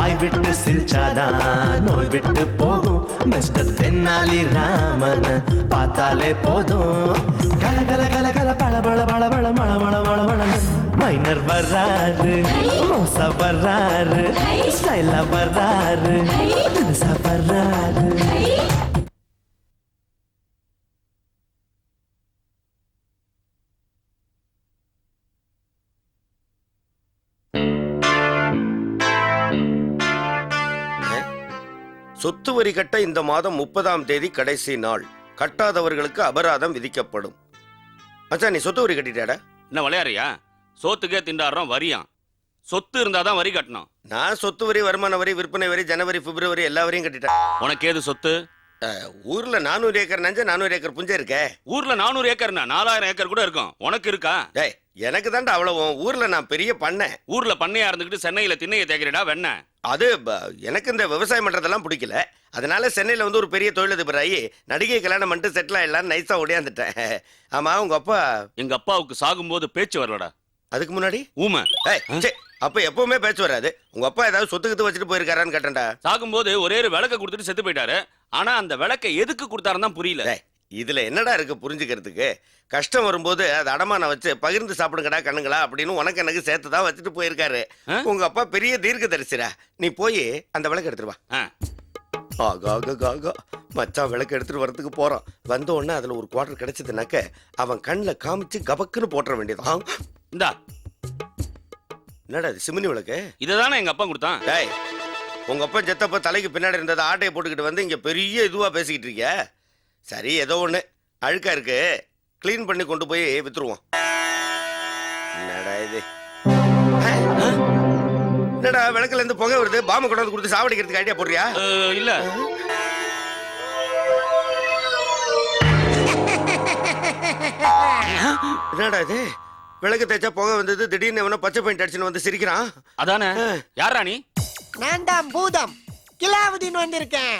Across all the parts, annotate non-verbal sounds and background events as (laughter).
வாய் விட்டு சிரிச்சாதான் நோய் விட்டு போகும் மிஸ்டர் தென்னாலி ராமன பார்த்தாலே போதும். கல கல கல கல பள பள பள பள மள மள மள மள. மைனர் வர்றாரு மோசா வர்றாரு ஸ்டைலா வர்றாரு வர்றாரு சொத்து வரி கட்ட இந்த மாதம் முப்பதாம் தேதி கடைசி நாள். கட்டாதவர்களுக்கு அபராதம் விதிக்கப்படும். மச்சான் நீ சொத்து வரி கட்டிட்டாடா என்ன விளையாடுறியா சோத்துக்கே திண்டாடுறோம் வரியாம். சொத்து இருந்தாதான் வரி கட்டணும். நான் சொத்து வரி வருமான வரி விற்பனை வரி ஜனவரி பிப்ரவரி எல்லா வரையும் கட்டிட்டேன். உனக்கு ஏது சொத்து? ஊர்ல நானூறு ஏக்கர் நஞ்ச நானூறு ஏக்கர் புஞ்சை இருக்கே. ஊர்ல நானூறு ஏக்கர்னா நாலாயிரம் ஏக்கர் கூட இருக்கும். உனக்கு இருக்கா? டேய் எனக்கு தான்டா அவ்வளவு. ஊர்ல நான் பெரிய பண்ணேன் ஊர்ல பண்ணையா இருந்துகிட்டு சென்னையில திண்ணையை தேக்கிறடா வெண்ண. அது எனக்கு இந்த விவசாயம் பண்றதெல்லாம் பிடிக்கல. அதனால சென்னையில வந்து ஒரு பெரிய தொழிலதிபர் ஆகி நடிகை கல்யாணம் பண்ணிட்டு செட்டில் ஆயிடலாம் நைஸா ஓடியாந்துட்டேன். ஆமா உங்க அப்பா? எங்க அப்பாவுக்கு சாகும்போது பேச்சு வரலடா. அதுக்கு முன்னாடி? ஊமை. அப்ப எப்பவுமே பேச்சு வராது. உங்க அப்பா ஏதாவது சொத்து கித்து வச்சுட்டு போயிருக்காரான்னு கேட்டேன்டா. சாகும்போது ஒரே ஒரு விளக்க கொடுத்துட்டு செத்து போயிட்டாரு. ஆனா அந்த விளக்கை எதுக்கு கொடுத்தாருன்னு தான் புரியல. இதுல என்னடா இருக்கு புரிஞ்சுக்கிறதுக்கு? கஷ்டம் வரும்போது அது அடமான வச்சு பகிர்ந்து சாப்பிடுங்கடா கண்ணுங்களா அப்படின்னு உனக்கு எனக்கு சேர்த்து தான் வச்சுட்டு போயிருக்காரு? உங்க அப்பா பெரிய தீர்க்கதரிசிடா. நீ போய் அந்த விளக்கு எடுத்துட்டு வா. ஆ, ஆகா மச்சான் விளக்கு எடுத்துட்டு வரதுக்கு போறான். வந்த உடனே அதுல ஒரு குவார்டர் கிடைச்சதுனாக்க அவன் கண்ணில் காமிச்சு கபக்குன்னு போட்டுற வேண்டியதான் இந்தா. என்னடா இது சிமினி விளக்கு? இததானே எங்க அப்பா கொடுத்தான்? டேய் உங்க அப்பா செத்தப்ப தலைக்கு பின்னாடி இருந்ததை ஆட்டையை போட்டுக்கிட்டு வந்து இங்க பெரிய இதுவா பேசிக்கிட்டு இருக்கிய? சரி ஏதோ ஒண்ணு. அழுக்கா இருக்கு. க்ளீன் பண்ணி கொண்டு போய் வித்துருவோம். என்னடா இது? என்னடா விளக்குல இருந்து புகை வருது. பாம்பு கொண்டாந்து கொடுத்து சாவடிக்கிறதுக்கு ஐடியா போடுறியா? இல்ல. என்னடா இது? விளக்கு தேய்ச்சா புகை வந்தது. திடீர்னு எவனோ பச்சை பெயிண்ட் அடிச்சுன்னு வந்து சிரிக்கிறான். அதானே? யாரா நீ? தான் பூதம். கிலாவுதீன் வந்திருக்கேன்.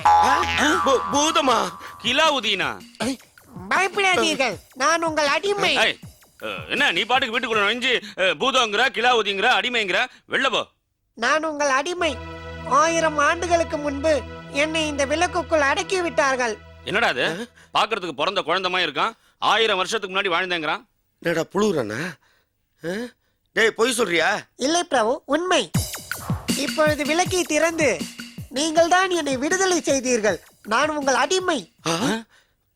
பூ- பூதமா? கிலாவுதீனா? பயப்படாதீர்கள். நான் உங்கள் அடிமை. அஹ், என்ன நீ பாட்டுக்கு வீட்டுக்குள்ள நுழைஞ்சு அஹ், பூதங்கிற கிலாவுதிங்கிற அடிமைங்கிற? வெளில போ. நான் உங்கள் அடிமை. ஆயிரம் ஆண்டுகளுக்கு முன்பு என்னை இந்த விளக்குக்குள் அடக்கி விட்டார்கள். என்னடா அது? பாக்குறதுக்கு பிறந்த குழந்தை மாதிரி இருக்கான். ஆயிரம் வருஷத்துக்கு முன்னாடி வாழ்ந்தேங்கிறான். என்னடா புழுறனா டேய் பொய் சொல்றியா? இல்லை பிரபு உண்மை. இப்பொழுது விளக்கை திறந்து நீங்கள் தான் என்னை விடுதலை செய்தீர்கள். நான் உங்கள் அடிமை?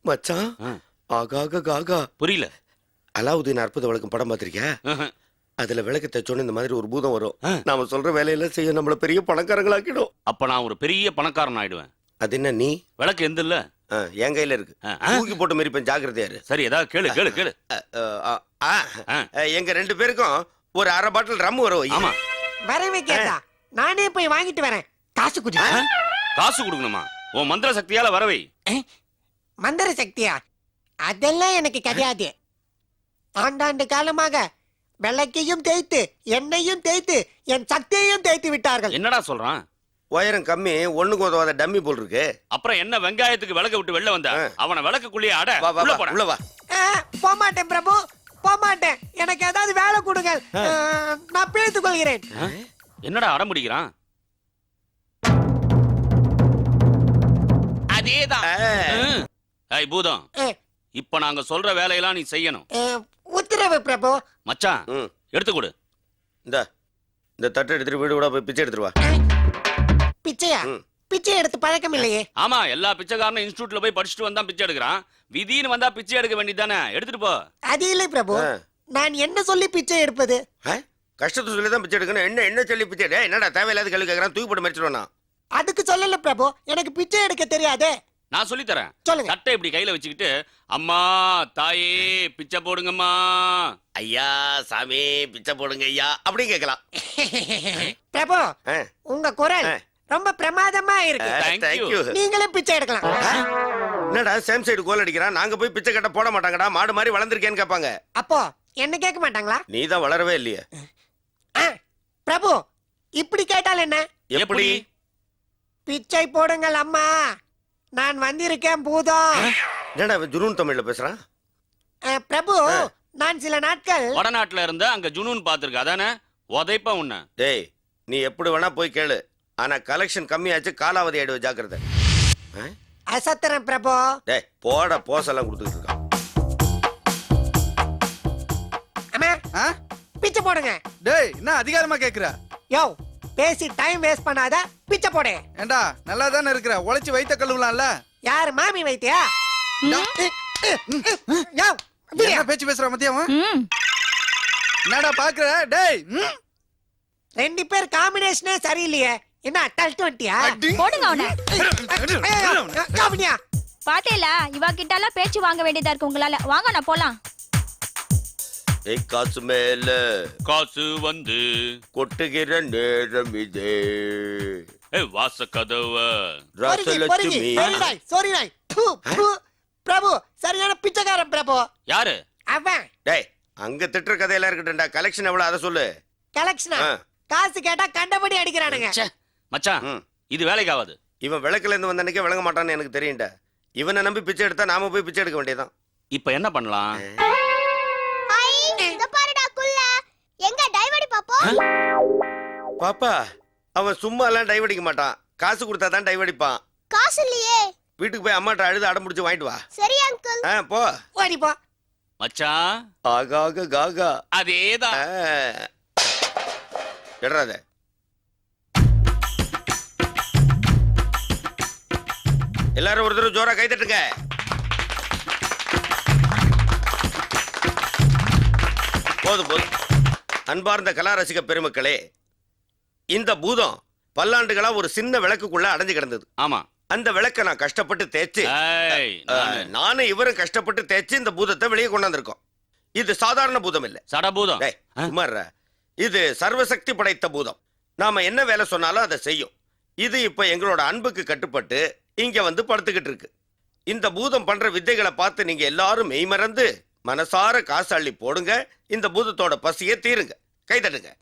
மச்சான் ஆ. ஆகாக காகா. புரியல. அலாவுதீன் அற்புத விளக்கம் படம் பார்த்திருக்கியா. அதுல விளக்கு தச்சோன்னு இந்த மாதிரி ஒரு பூதம் வரும். ஆ. நாம சொல்ற வேலையெல்லாம் செய்ய நம்மள பெரிய பணக்காரங்களாக்கிடும். அப்ப நான் ஒரு பெரிய பணக்காரன் ஆயிடுவேன். அது என்ன நீ? விளக்கு எந்த இல்ல? என் கையில இருக்கு. தூக்கி போட்டு மிரிப்பேன் ஜாக்கிரதையா இரு சரி ஏதாவது கேளு கேளு கேளு. எங்க ரெண்டு பேருக்கும் ஒரு அரை பாட்டில் ரம் வரும். வை. ஆமா. வரவே கேட்டா. நானே போய் வாங்கிட்டு வரேன். காசு குடி. காசு கொடுக்கணுமா? உன் மந்திர சக்தியால வரவை. மந்திர சக்தியா? அதெல்லாம் எனக்கு கிடையாது. ஆண்டாண்டு காலமாக விளக்கையும் தேய்த்து எண்ணெயும் தேய்த்து என் சக்தியையும் தேய்த்து விட்டார்கள். என்னடா சொல்றான்? உயரம் கம்மி ஒண்ணுக்கு உதவாத டம்மி போல் இருக்கு. அப்புறம் என்ன வெங்காயத்துக்கு விளக்க விட்டு வெளில வந்த. அவனை விளக்குள்ளேயே அட வா வா உள்ள வா, போமாட்டேன் பிரபு போமாட்டேன். எனக்கு ஏதாவது வேலை கொடுங்க நான் பிழைத்துக் கொள்கிறேன்? என்னடா அடம் பிடிக்கிறான்? அதேதான். ஐய் பூதம். இப்ப நாங்க சொல்ற வேலையெல்லாம் நீ செய்யணும். உத்தரவு பிரபு. மச்சான் எடுத்து கொடு. இந்த இந்த தட்டை எடுத்துட்டு வீடு கூட போய் பிச்சை எடுத்துட்டு வா. பிச்சையா. பிச்சை எடுத்து பழக்கம் இல்லையே ஆமா எல்லா பிச்சைக்காரனும் இன்ஸ்டியூட்ல போய் படிச்சுட்டு வந்தா பிச்சை எடுக்கிறான். விதின்னு வந்தா பிச்சை எடுக்க வேண்டியதானே எடுத்துட்டு போ. அது இல்லை பிரபு. நான் என்ன சொல்லி பிச்சை எடுப்பது? கஷ்டத்தை சொல்லி தான் பிச்சை எடுக்கணும். என்ன என்ன சொல்லி பிச்சை எடு? என்னடா தேவையில்லாத கேள்வி கேட்கறான் தூக்கி போட்டு மறிச்சிடுவானா அதுக்கு சொல்லல பிரபு. எனக்கு பிச்சை எடுக்க தெரியாதே. நான் சொல்லி தரேன். சொல்லுங்க. சட்டை இப்படி கையில வச்சுக்கிட்டு அம்மா தாயே பிச்சை போடுங்கம்மா. ஐயா சாமி பிச்சை போடுங்க ஐயா அப்படி கேட்கலாம். (laughs) பிரபு. உங்க குரல். ரொம்ப பிரமாதமா இருக்கு. நீங்களும் பிச்சை எடுக்கலாம். என்னடா சேம் சைடு கோல் அடிக்கிறான்? நாங்க போய் பிச்சை கட்ட போட மாட்டாங்கடா. மாடு மாதிரி வளர்ந்துருக்கேன்னு கேட்பாங்க. அப்போ என்ன கேட்க மாட்டாங்களா? நீ தான் வளரவே இல்லையே. பிரபு இப்படி கேட்டால் என்ன? எப்படி? பிச்சை போடுங்கள் அம்மா. நான் வந்திருக்கேன் பூதம். என்னடா இவன் ஜுனூன் தமிழ்ல பேசுறான் ஆ, பிரபு நான் சில நாட்கள் வடநாட்டுல இருந்து அங்க ஜுனூன் பாத்துருக்க அதானே? உதைப்ப உன்ன. டேய் நீ எப்படி வேணா போய் கேளு. ஆனா கலெக்ஷன் கம்மியாச்சு காலாவதி ஆயிடுவ ஜாக்கிரதை. ஆ? அசத்திரம் பிரபு. டேய் போட போசெல்லாம் இருக்கான் போடுங்க டேய் என்ன அதிகாரமா கேக்குற யோ பேசி டைம் வேஸ்ட் பண்ணாத பிச்சை போடு ஏண்டா நல்லா தானே இருக்கிற உழைச்சு வைத்த கழுவலாம்ல யாரு மாமி வைத்தியா யோ என்ன பேச்சு பேசுற மத்தியம் என்னடா பாக்குற டேய்? ரெண்டு பேர் காம்பினேஷனே சரியில்லையே என்ன டல் டுவெண்ட்டியா. போடுங்க அவனை காமினியா பாத்தேல இவ கிட்ட எல்லாம் பேச்சு வாங்க வேண்டியதா இருக்கு உங்களால வாங்க நான் போலாம் ஏய் காசு மேல. காசு வந்து. கொட்டுகிற நேரம் இது. ஏய், வாச கதவ. ராசலட்சுமி. சாரி நாய். பிரபு சரியான பிச்சைக்காரன் பிரபு. யாரு? அவன். டேய் அங்க திட்டுற கதையெல்லாம் இருக்கட்டும்டா. கலெக்ஷன் எவ்வளவு? அதை சொல்லு. கலெக்ஷனா. காசு கேட்டா கண்டபடி அடிக்கிறானுங்க. ச்சே, மச்சான். இது வேலைக்கு ஆகாது இவன் விளக்குல இருந்து வந்த அன்னைக்கே விளங்க மாட்டான்னு எனக்கு தெரியும்டா. இவனை நம்பி பிச்சை எடுத்தா நாம போய் பிச்சை எடுக்க வேண்டியதான் இப்ப என்ன பண்ணலாம்? பாப்பா அவன் சும்மா எல்லாம் டைவ் அடிக்க மாட்டான். காசு கொடுத்தா தான் டைவ் அடிப்பான். காசு இல்லையே. வீட்டுக்கு போய் அம்மாட்ட அழுது அடம் பிடிச்சு வாங்கிட்டு வா. சரி அங்கிள் ஆ போ. ஓடி போ மச்சான் ஆகாக காகா. அதேதான். எடுறாத. எல்லாரும் ஒரு தடவை ஜோரா கை தட்டுங்க. போதும் போதும். அன்பார்ந்த கலா ரசிக பெருமக்களே இந்த பூதம் பல்லாண்டுகளா ஒரு சின்ன விளக்குக்குள்ள அடைஞ்சு கிடந்தது. ஆமா. அந்த விளக்கை நான் கஷ்டப்பட்டு தேய்ச்சு. நானும் இவரும் கஷ்டப்பட்டு தேய்ச்சு இந்த பூதத்தை வெளியே கொண்டாந்துருக்கோம். இது சாதாரண பூதம் இல்ல. சடபூதம் இருடா. இது சர்வசக்தி படைத்த பூதம். நாம என்ன வேலை சொன்னாலும் அதை செய்யும். இது இப்ப எங்களோட அன்புக்கு கட்டுப்பட்டு இங்க வந்து படுத்துக்கிட்டு இருக்கு. இந்த பூதம் பண்ற வித்தைகளை பார்த்து நீங்க எல்லாரும் மெய்மறந்து மனசார காசு அள்ளி போடுங்க. இந்த பூதத்தோட பசியை தீருங்க. கை தட்டுங்க.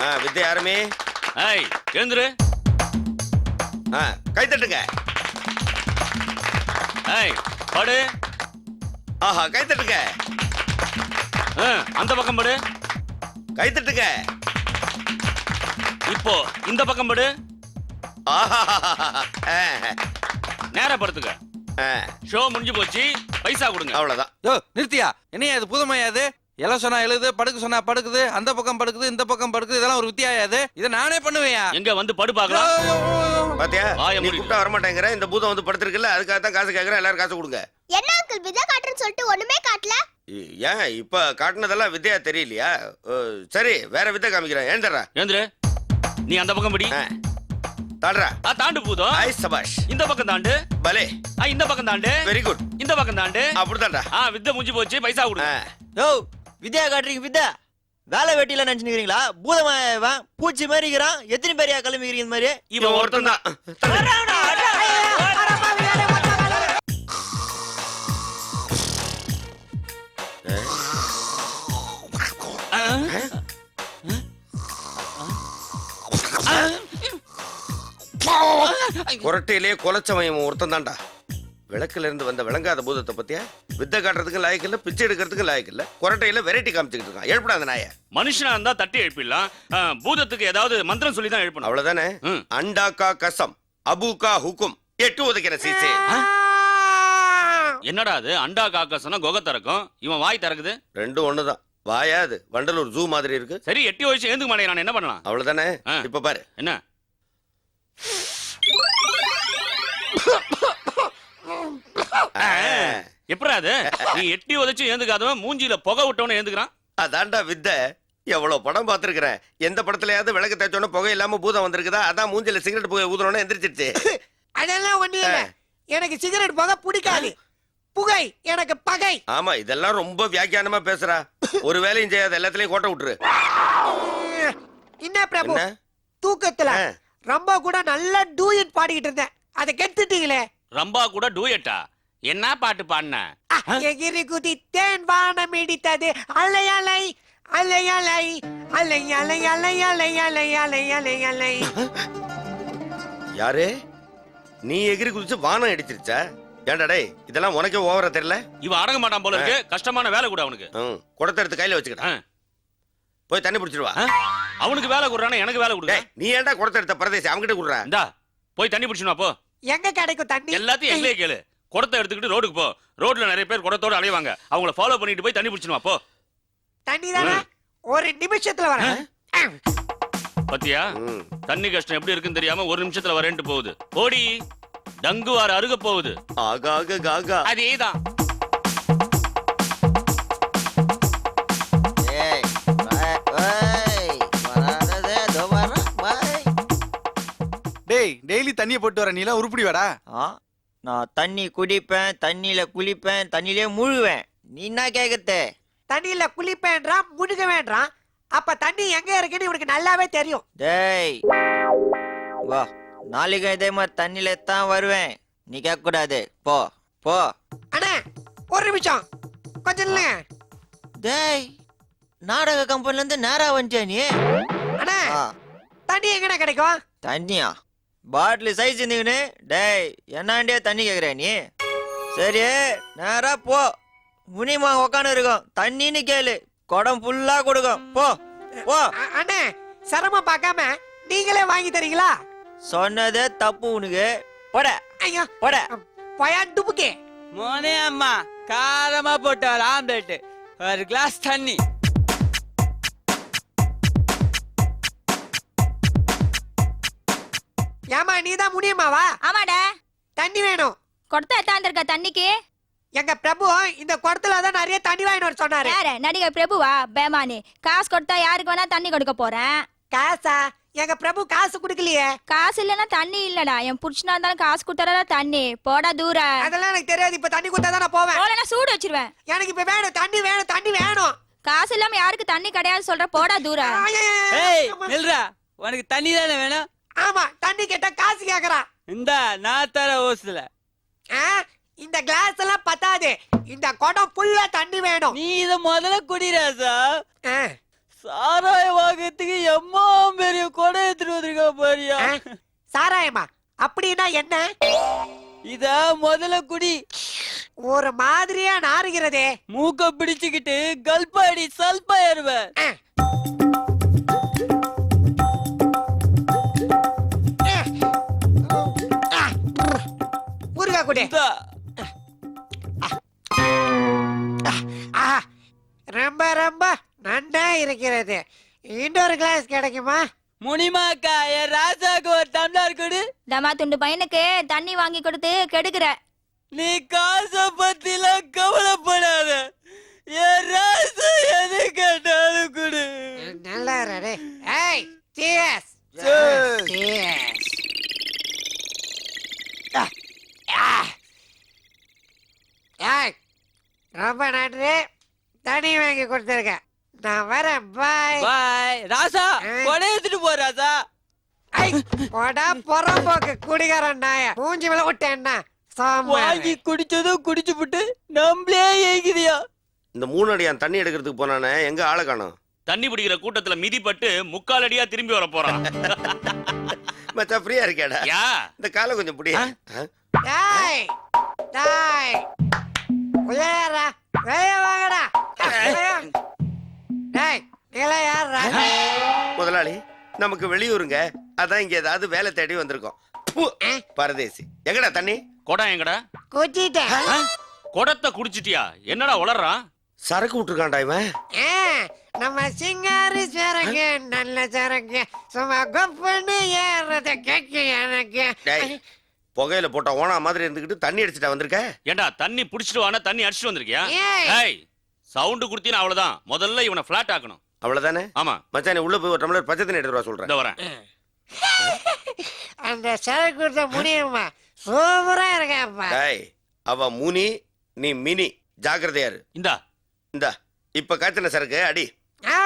ஆ, வித்தை யாருமே? ஏய் எழுந்துரு. ஆ, கை தட்டுங்க. ஏய் படு. ஆஹா கை தட்டுங்க. ஆ, அந்த பக்கம் படு. கை தட்டுங்க. இப்போ இந்த பக்கம் படு. ஆஹா. ஆ, நேரா படுத்துக்க. ஷோ முடிஞ்சு போச்சு. பைசா கொடுங்க. அவ்வளவுதான். யோ நிறுத்தியா? என்னையா இது புதுமையா இது? எல சொன்னா எழுது படுக்க சொன்னா படுக்குது அந்த பக்கம் படுக்குது இந்த பக்கம் படுக்குது இதெல்லாம் ஒரு வித்தியாயா இது? நானே பண்ணுவேயா எங்க வந்து படு ஐயோ. பாத்தியா? நீ. கூப்பிட்டா வரமாட்டேங்கிற இந்த பூதம் வந்து படுத்திருக்குல்ல அதுக்காக தான் காசு கேக்குறேன் எல்லாரும் காசு கொடுங்க. என்ன அங்கிள் விதை காட்டுறேன்னு சொல்லிட்டு ஒண்ணுமே காட்டல? ஏன் இப்ப காட்டுனதெல்லாம் வித்தையா தெரியலையா? ஓ, சரி வேற வித்தை காமிக்கிறேன். ஏந்தர்றா எழுந்துரு. நீ அந்த பக்கம் படி. ஆ தாண்டு பூதம். ஐ சபாஷ். இந்த பக்கம் தாண்டு. பலே. ஆ இந்த பக்கம் தாண்டு. வெரி குட் இந்த பக்கம் தாண்டு. அப்படிதான்டா ஆ வித்த முடிஞ்சு போச்சு பைசா கொடுங்க யோ வித்யா காட்டுறீங்க வித்யா. வேலை வெட்டியில நினைச்சுக்கிறீங்களா? பூதமாயவன் பூச்சி மாதிரி இருக்கிறான் எத்தனை பேரையா கிளம்பிக்கிறீங்க இந்த மாதிரி? இவன் ஒருத்தன் தான். குரட்டையிலே இவன் ஒருத்தன் தான்டா விளக்குல இருந்து வந்த விளங்காத பூதத்தை பத்தியா? வித்தை காட்டுறதுக்கு லாயக்கு இல்ல பிச்சை எடுக்கிறதுக்கு லாயக்கு இல்ல குரட்டையில வெரைட்டி காமிச்சுக்கிட்டு இருக்கான். எழுப்படாத நாய. மனுஷனா இருந்தா தட்டி எழுப்பிடலாம். பூதத்துக்கு ஏதாவது மந்திரம் சொல்லி தான் எழுப்பணும். அவ்வளவுதானே. அண்டாக்கா கசம் அபுகா ஹுக்கும். எட்டு உதைக்கிற சீசே. என்னடா அது? அண்டா காக்கசனா குகை திறக்கும். இவன் வாய் திறக்குது? ரெண்டும் ஒண்ணுதான். வாயா அது? வண்டலூர் ஜூ மாதிரி இருக்கு. சரி எட்டி வயசு ஏந்துக்க மாட்டேன் நான் என்ன பண்ணலாம்? அவ்வளவுதானே. இப்ப பாரு. என்ன. எப்படா அது? நீ எட்டி உதைச்சு ஏந்துக்காதவன் மூஞ்சில புகை விட்டவன ஏந்துக்கிறான். அதான்டா வித்தை. எவ்வளவு படம் பார்த்திருக்கிறேன். எந்த படத்துலயாவது விளக்கு தேய்ச்சோன்னு புகை இல்லாம பூதம் வந்திருக்குதா? அதான் மூஞ்சில சிகரெட் புகை ஊதுறோன்னு எந்திரிச்சிருச்சு. அதெல்லாம் ஒண்ணு இல்ல. எனக்கு சிகரெட் புகை பிடிக்காது. புகை எனக்கு பகை. ஆமா இதெல்லாம் ரொம்ப வியாக்கியானமா பேசுறா. ஒரு வேலையும் செய்யாத எல்லாத்துலயும் கோட்டை விட்டுரு. என்ன பிரபு? தூக்கத்துல. ரொம்ப கூட நல்லா டூயட் பாடிக்கிட்டு இருந்தேன் அதை கெடுத்துட்டீங்களே ரம்பா கூட டூயட்டா என்ன பாட்டு பாடின எகிரி குதித்தேன் வானம் இடித்தது அலை அலை அலை அலை அலை அலை அலை அலை அலை அலை அலை அலை யாரு நீ எகிரி குதிச்சு வானம் அடிச்சிருச்சா ஏன்டா டேய் இதெல்லாம் உனக்கே ஓவரா தெரியல இவன் அடங்க மாட்டான் போல இருக்கு கஷ்டமான வேலை கூட அவனுக்கு குடத்தை எடுத்து கையில வச்சுக்கிட்டான். போய் தண்ணி பிடிச்சிட்டு வா ஆ? அவனுக்கு வேலை கொடுறானா எனக்கு வேலை கொடுக்க நீ ஏன்டா குடத்தை எடுத்த பரதேசி? அவன்கிட்ட குடுற. இந்தா போய் தண்ணி பிடிச்சுனா போ. எங்க கிடைக்கும் தண்ணி? எல்லாத்தையும் எங்களே கேளு. குடத்தை எடுத்துக்கிட்டு ரோடுக்கு போ. ரோட்ல நிறைய பேர் குடத்தோட அலைவாங்க. அவங்கள ஃபாலோ பண்ணிட்டு போய் தண்ணி பிடிச்சுனா போ. தண்ணி தானே ஒரு நிமிஷத்துல வரேன். பத்தியா? தண்ணி கஷ்டம் எப்படி இருக்குன்னு தெரியாம ஒரு நிமிஷத்துல வரேன்ட்டு போகுது. ஓடி டங்குவார் அருக போகுது. ஆகா ஆகா காகா. அதேதான். டேய் டெய்லி தண்ணியை போட்டு வர நீலாம் உருப்படி வாடா. ஆ நான் தண்ணி குடிப்பேன் தண்ணியில குளிப்பேன் தண்ணியிலே முழுவேன் நீ என்ன கேக்குறது தண்ணியில குளிப்பேன்றான் முழுக வேண்டாம் அப்ப தண்ணி எங்க இருக்குன்னு இவனுக்கு நல்லாவே தெரியும். டேய் வா நாளைக்கு இதே மாதிரி தண்ணியில தான் வருவேன். நீ கேட்க கூடாது போ போ. அண்ணே ஒரு நிமிஷம். கொஞ்சம் இல்லைங்க டேய் நாடக கம்பெனில இருந்து நேரா வந்துட்டியா நீ? அண்ணே ஆ, தண்ணி எங்கண்ணே கிடைக்கும்? தண்ணியா? பாட்டில் சைஸ் இருந்தீங்கன்னு டேய் என்னாண்டியா தண்ணி கேக்குற நீ? சரி நேரா போ. முனிமா உக்காந்து இருக்கும். தண்ணின்னு கேளு. குடம் ஃபுல்லா கொடுக்கும். போ போ. அண்ணே சிரமம் பார்க்காம நீங்களே வாங்கி தரீங்களா? சொன்னதே தப்பு உனக்கு. போட. ஐயோ. போட. பயான் துப்புக்கே. மோனே அம்மா காரமா போட்ட ஒரு ஆம்லெட் ஒரு கிளாஸ் தண்ணி. ஏமா நீ தான் முடியுமாவா ஆமாடா தண்ணி வேணும் கொடுத்தா எத்தாந்திருக்க தண்ணிக்கு எங்க பிரபு இந்த குடத்துல தான் நிறைய தண்ணி வாங்கிட்டு வர சொன்னாரு யாரு நடிகர் பிரபுவா பேமானி காசு கொடுத்தா யாருக்கு வேணா தண்ணி கொடுக்க போறேன் காசா எங்க பிரபு காசு குடுக்கலையே காசு இல்லைன்னா தண்ணி இல்லடா என் புருஷனா இருந்தாலும் காசு கொடுத்தாரா தண்ணி போடா தூர அதெல்லாம் எனக்கு தெரியாது இப்ப தண்ணி கொடுத்தா தான் நான் போவேன் போலனா சூடு வச்சிருவேன் எனக்கு இப்ப வேணும் தண்ணி வேணும் தண்ணி வேணும் காசு இல்லாம யாருக்கு தண்ணி கிடையாது சொல்ற போடா தூர ஏய் நில்றா உனக்கு தண்ணி தானே வேணும் ஆமா தண்ணி கேட்டா காசு கேக்குறான் இந்த நான் தர ஓசுல இந்த கிளாஸ் எல்லாம் பத்தாது. இந்த குடம் ஃபுல்லா தண்ணி வேணும். நீ இத முதல்ல குடிராசா சாராய வாங்கறதுக்கு எம்மா பெரிய கொடை எடுத்துட்டு வந்திருக்க பாரியா? சாராயமா? அப்படின்னா என்ன? இத முதல்ல குடி. ஒரு மாதிரியா நாறுகிறதே. மூக்க பிடிச்சுக்கிட்டு கல்பாடி சல்பா ஏறுவ. குடி. ரொம்ப ரொம்ப நன்றா இருக்கிறது. இன்னொரு கிளாஸ் கிடைக்குமா? முனிமாக்கா என் ராஜாக்கு ஒரு டம்ளர் கொடு. தமா துண்டு பையனுக்கு தண்ணி வாங்கி கொடுத்து கெடுக்கிற. நீ காச பத்திலாம் கவலைப்படாத. என் ராஜா எது கேட்டாலும் கொடு. நல்லா. ஏய் cheers. Cheers. Cheers. ஆ, ஆ. ஏய், ரொம்ப நன்றி. தண்ணி வாங்கி கொடுத்துருக்க நான் வரேன். பாய் பாய் ராசா கொடை எடுத்துட்டு போ ராசா. ஐ போடா புறம்போக்கு குடிகாரன் நாய. மூஞ்சி மேல விட்டேன்னா வாங்கி குடிச்சதும் குடிச்சு புட்டு நம்மளே ஏங்குதியா. இந்த மூணு அடியான் தண்ணி எடுக்கிறதுக்கு போனானே எங்க ஆளை காணோம்? தண்ணி பிடிக்கிற கூட்டத்துல மிதிப்பட்டு முக்கால் அடியா திரும்பி வர போறான். (laughs) மச்சா ஃப்ரீயா இருக்கேடா யா. இந்த காலை கொஞ்சம் புடி டாய் டாய் உயரா வெளிய வாங்கடா. டேய் நீங்களா யாரா முதலாளி நமக்கு வெளியூருங்க. அதான் இங்க ஏதாவது வேலை தேடி வந்திருக்கோம். பு, பரதேசி. எங்கடா தண்ணி? கொடம் எங்கடா? குச்சிட்டேன். ஆ? குடத்தை குடிச்சிட்டியா? என்னடா உளறான் சரக்கு விட்டுருக்கான்டா இவன். ஆ, நம்ம சிங்காரி சரக்கு நல்ல சரக்கு. சும்மா கொப்புன்னு ஏறத கேட்க எனக்கு. டேய் புகையில போட்ட ஓனா மாதிரி இருந்துகிட்டு தண்ணி அடிச்சுட்டா வந்திருக்க? ஏண்டா தண்ணி புடிச்சிட்டு வானா தண்ணி அடிச்சிட்டு வந்திருக்கியா? ஏய். ஏய் சவுண்ட் குடுத்தீனா அவ்வளவுதான். முதல்ல இவனை ஃபிளாட் ஆக்கணும். அவ்வளவுதானே? ஆமா. மச்சான் உள்ள போய் ஒரு டம்ளர் பச்சை தண்ணி எடுத்து வர சொல்றேன். இந்த வரேன். அந்த சரக்கு கொடுத்த முடியுமா சூப்பரா இருக்கேன்ப்பா டேய் அவ முனி நீ மினி. ஜாக்கிரதையா இரு. இந்தா. இந்தா இப்ப காய்ச்சின சரக்கு அடி. ஆ,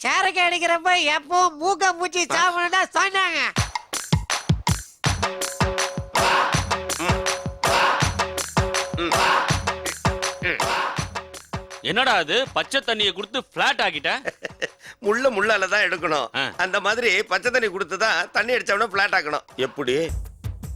சரக்கு அடிக்கிறப்ப எப்பவும் மூக்க மூச்சு சாப்பிடணும் சொன்னாங்க. என்னடா அது? பச்சை தண்ணியை கொடுத்து பிளாட் ஆக்கிட்ட (laughs) முள்ள முள்ளால தான் எடுக்கணும். அந்த மாதிரி பச்சை தண்ணி கொடுத்து தான் தண்ணி அடிச்சவன பிளாட் ஆக்கணும். எப்படி?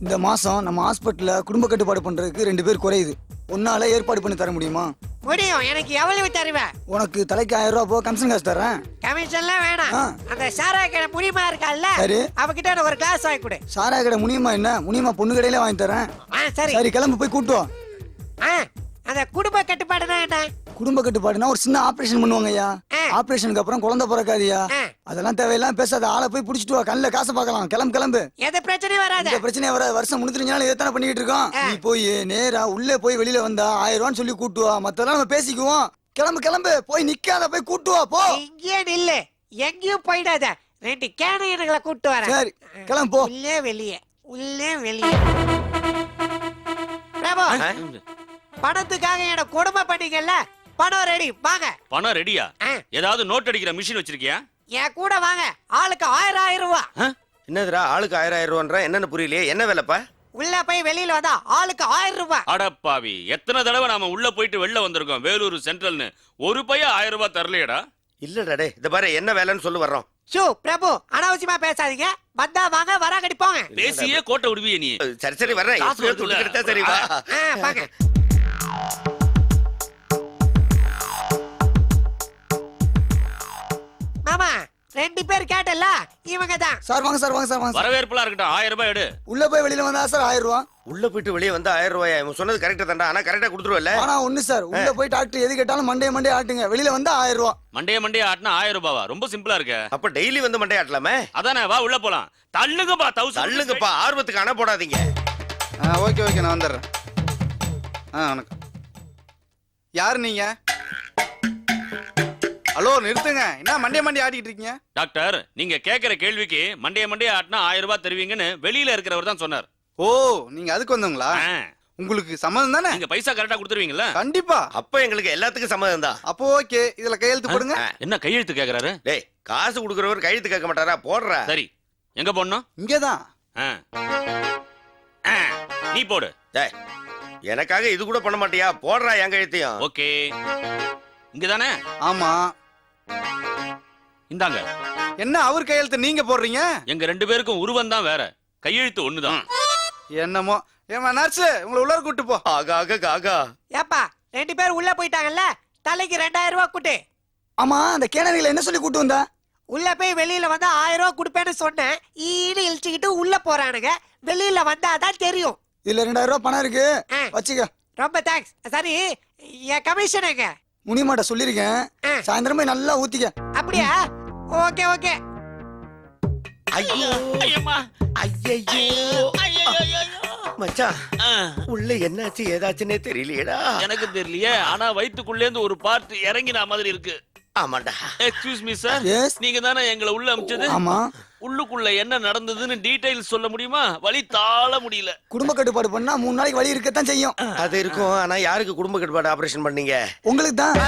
இந்த மாசம் நம்ம ஹாஸ்பிட்டல்ல குடும்ப கட்டுப்பாடு பண்றதுக்கு ரெண்டு பேர் குறையுது. உன்னால ஏற்பாடு பண்ணி தர முடியுமா? முடியும். எனக்கு எவ்வளவு தருவேன் உனக்கு தலைக்கு ஆயிரம் ரூபாய் போக கமிஷன் காசு தரேன். கமிஷன்லாம் வேணாம். அந்த சாரா கடை முடியுமா இருக்கால்ல சரி. அவகிட்ட ஒரு கிளாஸ் வாங்கி கொடு. சாரா கடை முனியமா என்ன? முனியமா பொண்ணு கடையில வாங்கி தரேன். ஆ சரி. சரி கிளம்பு போய் கூட்டு வா. ஆ அந்த குடும்ப கட்டுப்பாடுனா என்ன? குடும்ப கட்டுப்பாடுனா ஒரு சின்ன ஆபரேஷன் பண்ணுவாங்க ஐயா ஆ. ஆபரேஷனுக்கு அப்புறம் குழந்தை பிறக்காதியா. அதெல்லாம் தேவையில்லாம் பேசாத ஆளை போய் புடிச்சிட்டு வா கண்ணில் காசை பார்க்கலாம். கிளம்பு கிளம்பு. எந்த பிரச்சனையும் வராது. இந்த பிரச்சனையை வர வருஷம் முன்னூத்தி நாள் இதைத்தானே பண்ணிட்டு இருக்கோம். நீ போய் நேரா உள்ளே போய் வெளியில வந்தா ஆயிரம் ரூபான்னு சொல்லி கூட்டு வா. மத்தெல்லாம் நம்ம பேசிக்குவோம். கிளம்பு கிளம்பு. போய் நிக்காத போய் கூட்டு வா போ. இங்கேயே நில்லு. எங்கேயும் போயிடாத. ரெண்டு கேனையர்களை கூட்டு வரேன். சரி கிளம்பு போ. உள்ளே வெளியே உள்ளே வெளியே. பிரபு பணத்துக்காக என்ன கொடுமை பண்ணீங்கல்ல பணம் ரெடி வாங்க. பணம் ரெடியா ஏதாவது நோட் அடிக்கிற மிஷின் வச்சிருக்கியா? என் கூட வாங்க. ஆளுக்கு ஆயிரம் ஆயிரம் ரூபா. என்னதுடா ஆளுக்கு ஆயிரம் ஆயிரம் ரூபான்றா? என்னன்னு புரியலையே என்ன வேலைப்பா? உள்ள போய் வெளியில வந்தா ஆளுக்கு ஆயிரம் ரூபாய் அடப்பாவி எத்தனை தடவை நாம உள்ள போயிட்டு வெளில வந்திருக்கோம்? வேலூர் சென்ட்ரல்னு. ஒரு பையன் ஆயிரம் ரூபாய் தரலையடா. இல்லடா டே இந்த பாரு என்ன வேலைன்னு சொல்லு வர்றோம். ஷூ பிரபு அனாவசியமா பேசாதீங்க. வந்தா வாங்க வரா கடிப்போங்க பேசியே கோட்டை விடுவிய நீ. சரி சரி வர்றேன். சரி வா. வாங்க. மாமா ரெண்டு பேர் கேட்டல இவங்க தான் சார் வாங்க சார் வாங்க சார் வாங்க சார். வரவேற்புலாம் இருக்கட்டும். ஆயிரம் ரூபாய் எடு. உள்ள போய் வெளியில வந்தா சார் ஆயிரம் ரூபா. உள்ள போயிட்டு வெளியே வந்து ஆயிரம் ரூபாயா? இவன் சொன்னது கரெக்டா தான்டா. ஆனா கரெக்டா கொடுத்துருவல்ல? ஆனா ஒண்ணு சார் உள்ள போய் டாக்டர் எது கேட்டாலும் மண்டே மண்டே ஆட்டுங்க. வெளியில வந்தா ஆயிரம் ரூபா. மண்டைய மண்டைய ஆட்டினா ஆயிரம் ரூபாவா? ரொம்ப சிம்பிளா இருக்க. அப்ப டெய்லி வந்து மண்டையாட்டலாமே அதானே வா உள்ள போலாம். தள்ளுங்கப்பா தௌசண்ட் தள்ளுங்கப்பா. ஆர்வத்துக்கு அணை போடாதீங்க. ஓகே ஓகே நான் வந்துடுறேன். ஆ வணக்கம். யார் நீங்க? ஹலோ நிறுத்துங்க. என்ன மண்டே மண்டே ஆடிட்டு இருக்கீங்க? டாக்டர் நீங்க கேக்குற கேள்விக்கு மண்டைய மண்டைய ஆட்டினா ஆயிரம் ரூபாய் தருவீங்கன்னு வெளியில இருக்கிறவர் தான் சொன்னார். ஓ நீங்க அதுக்கு வந்தவங்களா? உங்களுக்கு சம்மதம் தானே? நீங்க பைசா கரெக்டா கொடுத்துருவீங்கல்ல? கண்டிப்பா. அப்ப எங்களுக்கு எல்லாத்துக்கும் சம்மதம் தான். அப்போ ஓகே இதுல கையெழுத்து போடுங்க. என்ன கையெழுத்து கேக்குறாரு? டேய் காசு கொடுக்குறவர் கையெழுத்து கேட்க மாட்டாரா? போடுற. சரி. எங்க போடணும்? இங்கதான். ஆ. ஆ, நீ போடு. டேய் எனக்காக இது கூட பண்ண மாட்டியா? போடுறா என் கையெழுத்தையும். ஓகே. இங்கதானே? ஆமா. இந்தாங்க. என்ன அவர் கையெழுத்து நீங்க போடுறீங்க? எங்க ரெண்டு பேருக்கும் உருவம் தான் வேற. கையெழுத்து ஒண்ணுதான். என்னமோ. ஏமா நர்ஸ் உங்களை உள்ளார கூட்டு போ. ஆகா ஆகா ஆகா. ஏப்பா ரெண்டு பேர் உள்ள போயிட்டாங்கல்ல? தலைக்கு ரெண்டாயிரம் ரூபாய் குட்டு. ஆமா அந்த கேனரியில என்ன சொல்லி கூட்டு வந்தா? உள்ள போய் வெளியில வந்தா ஆயிரம் ரூபாய் கொடுப்பேன்னு சொன்னேன். ஈடு இழிச்சுக்கிட்டு உள்ள போறானுங்க. வெளியில வந்தாதான் தெரியும். இதுல ரெண்டாயிரம் ரூபாய் பணம் இருக்கு. வச்சுக்க. ரொம்ப தேங்க்ஸ் சரி என் கமிஷன் எங்க? முனியமாட்ட சொல்லிருக்கேன். சாயந்தரம் போய் நல்லா ஊத்திக்க. அப்படியா? Okay okay. ஐயோ. ஐயோ மச்சான் உள்ள என்னாச்சு ஏதாச்சுன்னே தெரியலையேடா. எனக்கு தெரியலையே. ஆனா வயித்துக்குள்ளே இருந்து ஒரு பார்ட் இறங்கின மாதிரி இருக்கு. ஆமாண்டா எக்ஸ்கியூஸ் மீ சார் Yes. நீங்க தானே எங்களை உள்ள அமிச்சது? ஆமா. உள்ளுக்குள்ள என்ன நடந்ததுன்னு டீடைல்ஸ் சொல்ல முடியுமா? வழி தாழ முடியல. குடும்ப கட்டுப்பாடு பண்ணா மூணு நாளைக்கு வழி இருக்கத்தான் செய்யும். அது இருக்கும். ஆனா யாருக்கு குடும்ப கட்டுப்பாடு ஆபரேஷன் பண்ணீங்க? உங்களுக்கு தான்.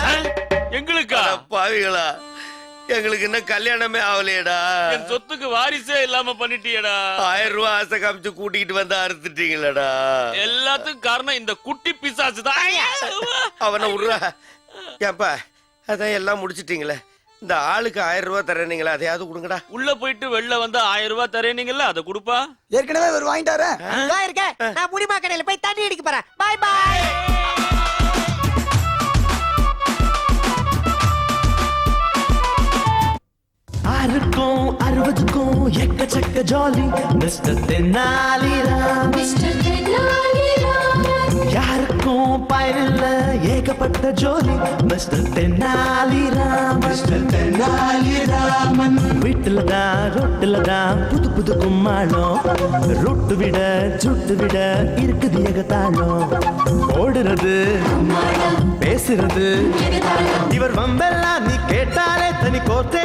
எங்களுக்கா? அட பாவிகளா. எங்களுக்கு இன்னும் கல்யாணமே ஆகலையேடா என் சொத்துக்கு வாரிசே இல்லாம பண்ணிட்டியடா. ஆயிரம் ரூபாய் ஆசை காமிச்சு கூட்டிகிட்டு வந்து அறுத்துட்டீங்களடா. எல்லாத்துக்கும் காரணம் இந்த குட்டி பிசாசு தான் அவனை விடுறா. ஏப்பா அதான் எல்லாம் முடிச்சிட்டீங்களே. இந்த ஆளுக்கு ஆயிரம் ரூபாய் தரேனீங்களா அதையாவது கொடுங்கடா. உள்ள போயிட்டு வெளில வந்து ஆயிரம் ரூபாய் தரேனீங்கல்ல அதை கொடுப்பா. ஏற்கனவே இவர் வாங்கிட்டாரு. இருக்கேன் நான் முடிமா கடையில போய் தண்ணி அடிக்க போறேன். பாய் பாய். ஆறுக்கும் அறுபதுக்கும் எக்கச்சக்க ஜாலி. மிஸ்டர் தென்னாலிராம். யாருக்கும் பயனில்ல ஏகப்பட்ட ஜோலி. Mister Tenaliram mister Tenaliraman. வீட்டுல தான் ரொட்டுல தான் புது புது கும்மாளம். ரொட்டு விட சுட்டு விட இருக்குது ஏகத்தாளம். ஓடுறது பேசுறது. இவர் வம்பெல்லாம் நீ கேட்டாலே தனி கோத்தே